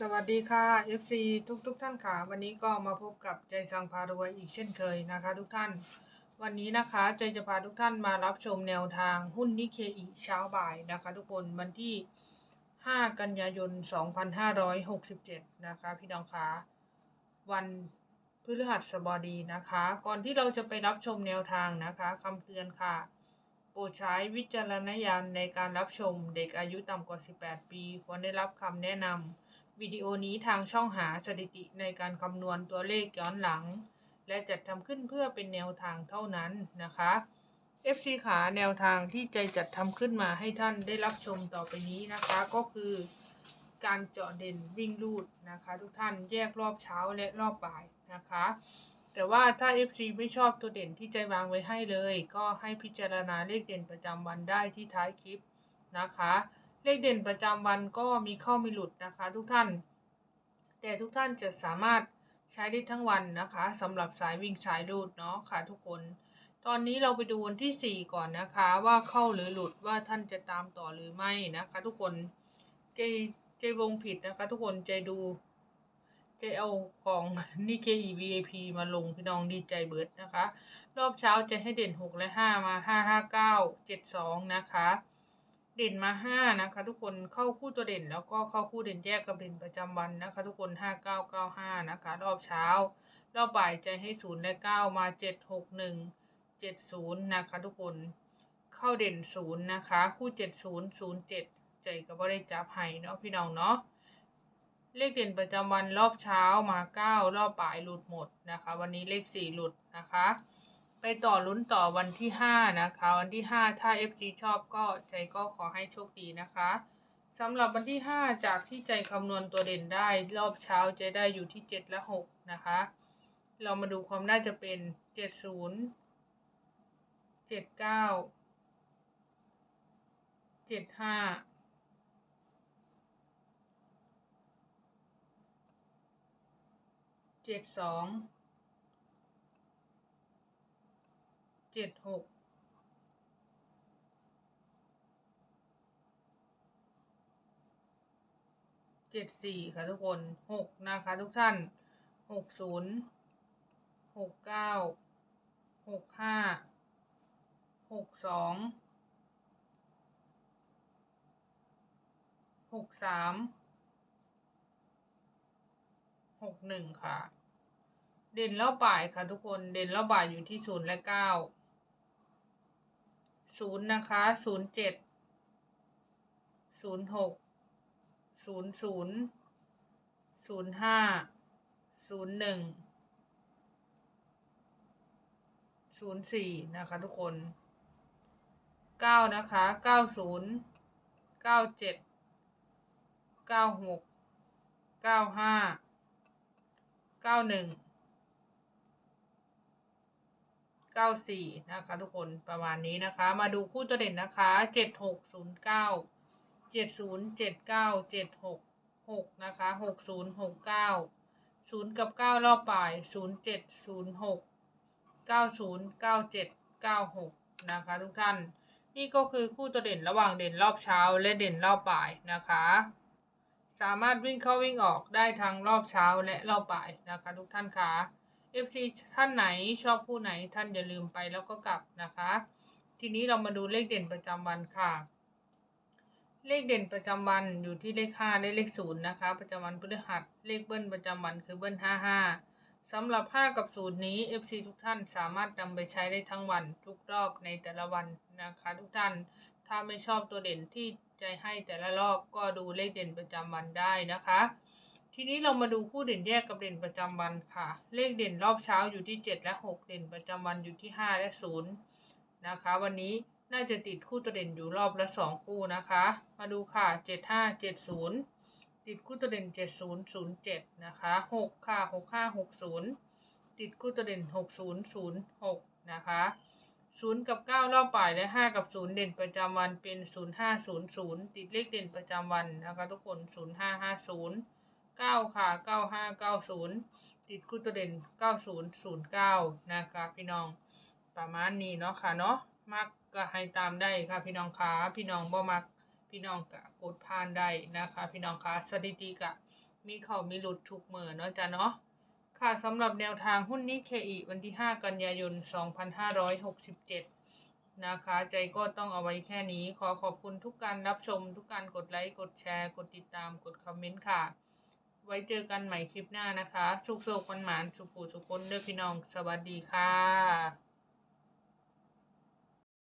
สวัสดีค่ะ FC ทุกทุกๆท่านค่ะ วันนี้ก็มาพบกับใจสังพารวยอีกเช่นเคยนะคะ ทุกท่าน วันนี้นะคะใจจะพาทุกท่านมารับชมแนวทางหุ้นนิเคอีเช้าบ่ายนะคะ ทุกคนวันที่ 5 กันยายน 2567 นะคะ พี่น้องคะวันพฤหัสบดีนะคะ ก่อนที่เราจะไปรับชมแนวทางนะคะคำเตือนค่ะโปรดใช้วิจารณญาณในการรับชมเด็กอายุต่ำกว่า 18 ปี ควรได้รับคำแนะนำ วิดีโอนี้ทางช่องหาสถิติในการคำนวณตัวเลขย้อนหลัง และจัดทำขึ้นเพื่อเป็นแนวทางเท่านั้นนะคะ FC ขาแนวทางที่ใจจัดทำขึ้นมาให้ท่านได้รับชมต่อไปนี้นะคะ ก็คือการเจาะเด่นวิ่งลูดนะคะ ทุกท่านแยกรอบเช้าและรอบบ่ายนะคะ แต่ว่าถ้า FC ไม่ชอบตัวเด่นที่ใจวางไว้ให้เลย ก็ให้พิจารณาเลขเด่นประจำวันได้ที่ท้ายคลิปนะคะ เลขเด่นประจำวันก็มีเข้ามีหลุดนะคะทุกท่าน แต่ทุกท่านจะสามารถใช้ได้ทั้งวันนะคะสำหรับสายวิ่งสายรูดเนาะค่ะทุกคน ตอนนี้เราไปดูวันที่ 4 ก่อนนะคะ ว่าเข้าหรือหลุดว่าท่านจะตามต่อหรือไม่นะคะ ทุกคนเจเจวงผิดนะคะ ทุกคนใจดูเจเอาของนิเคอี VIP มาลงพี่น้องดีใจเบิร์ดนะคะ รอบเช้าจะให้เด่น 6 และ 5 มา 5 5 9 7 2 นะคะ เด่นมา5นะคะ ทุกคนเข้าคู่ตัวเด่นแล้วก็เข้าคู่เด่นแยกกับเด่นประจำวันนะคะ ทุกคน5 9 9 5นะคะ รอบเช้า รอบบ่ายใจให้0และ9มา7 6 1 7 0นะคะ ทุกคนเข้าเด่น0นย์นะคะ คู่70 0 7ใจก็บ่ได้จับให้เนาะพี่น้องเนาะเลขเด่นประจำวันรอบเช้ามาเก้ารอบบ่ายหลุดหมดนะคะ วันนี้เลขสี่หลุดนะคะ ต่อลุ้นต่อวันที่ห้านะคะ วันที่ห้าถ้า FC ชอบก็ใจก็ขอให้โชคดีนะคะสำหรับวันที่ห้าจากที่ใจคำนวณตัวเด่นได้ รอบเช้าจะได้อยู่ที่เจ็ดและหกนะคะ เรามาดูความน่าจะเป็นเจ็ดศูนย์เจ็ดเก้าเจ็ดห้าเจ็ดสอง เจ็ดหกเจ็ดสี่ค่ะทุกคนหกนะคะทุกท่านหกศูนย์หกเก้าหกห้าหกสองหกสามหกหนึ่งค่ะ เด่นรอบบ่ายค่ะทุกคนเด่นรอบบ่ายอยู่ที่ศูนย์และเก้า ศูนย์นะคะศูนย์เจ็ดศูนย์หกศูนย์ศูนย์ศูนย์ห้าศูนย์หนึ่งศูนย์สี่นะคะทุกคนเก้านะคะเก้าศูนย์เก้าเจ็ดเก้าหกเก้าห้าเก้าหนึ่ง เก้าสี่นะคะ ทุกคนประมาณนี้นะคะ มาดูคู่ตัวเด่นนะคะเจ็ดหกศูนย์เก้าเจ็ดศูนย์เจ็ดเก้าเจ็ดหกหกนะคะหกศูนย์หกเก้าศูนย์กับเก้ารอบบ่ายศูนย์เจ็ดศูนย์หกเก้าศูนย์เก้าเจ็ดเก้าหกนะคะ ทุกท่าน นี่ก็คือคู่ตัวเด่นระหว่างเด่นรอบเช้าและเด่นรอบบ่ายนะคะ สามารถวิ่งเข้าวิ่งออกได้ทั้งรอบเช้าและรอบบ่ายนะคะ ทุกท่านคะ FC ท่านไหนชอบคู่ไหนท่านอย่าลืมไปแล้วก็กลับนะคะ ทีนี้เรามาดูเลขเด่นประจำวันค่ะ เลขเด่นประจำวันอยู่ที่เลขห้าและเลขศูนย์นะคะ ประจำวันพฤหัสเลขเบิ้ลประจำวันคือเบิ้ลห้าห้าสำหรับห้ากับศูนย์นี้ FC ทุกท่านสามารถนำไปใช้ได้ทั้งวันทุกรอบในแต่ละวันนะคะ ทุกท่าน ถ้าไม่ชอบตัวเด่นที่ใจให้แต่ละรอบก็ดูเลขเด่นประจำวันได้นะคะ ทีนี้เรามาดูคู่เด่นแยกกับเด่นประจำวันค่ะ เลขเด่นรอบเช้าอยู่ที่ 7 และ 6 เด่นประจำวันอยู่ที่ 5 และ 0 นะคะ วันนี้น่าจะติดคู่ตัวเด่นอยู่รอบละ 2 คู่นะคะ มาดูค่ะ 7 5 7 0 ติดคู่ตัวเด่น 70 07 นะคะ 6 ค่ะ 6 5 6 0 ติดคู่ตัวเด่น 60 06 นะคะ 0 กับ 9 รอบป่ายและ 5 กับ 0 เด่นประจำวันเป็น 0500 ติดเลขเด่นประจำวันนะคะทุกคน 0550 เก้าค่ะเก้าห้าเก้าศูนย์ติดคู่ตัวเด่นเก้าศูนย์ศูนย์เก้านะคะพี่น้องประมาณนี้เนาะค่ะเนาะมักก็ให้ตามได้ค่ะพี่น้องคะพี่น้องบ่มักพี่น้องก็กดผ่านได้นะคะ พี่น้องคะสถิติกะมีเข่ามีหลุดทุกมือเนาะจ้ะเนาะค่ะสำหรับแนวทางหุ้นนี้เคอีวันที่ 5 กันยายน 2567 นะคะ ใจก็ต้องเอาไว้แค่นี้ ขอขอบคุณทุกการรับชม ทุกการกดไลค์ กดแชร์ กดติดตาม กดคอมเมนต์ค่ะ ไว้เจอกันใหม่คลิปหน้านะคะสุขสุขๆคนหมานสุขูสุขคนเด้อพี่น้อง สวัสดีค่ะ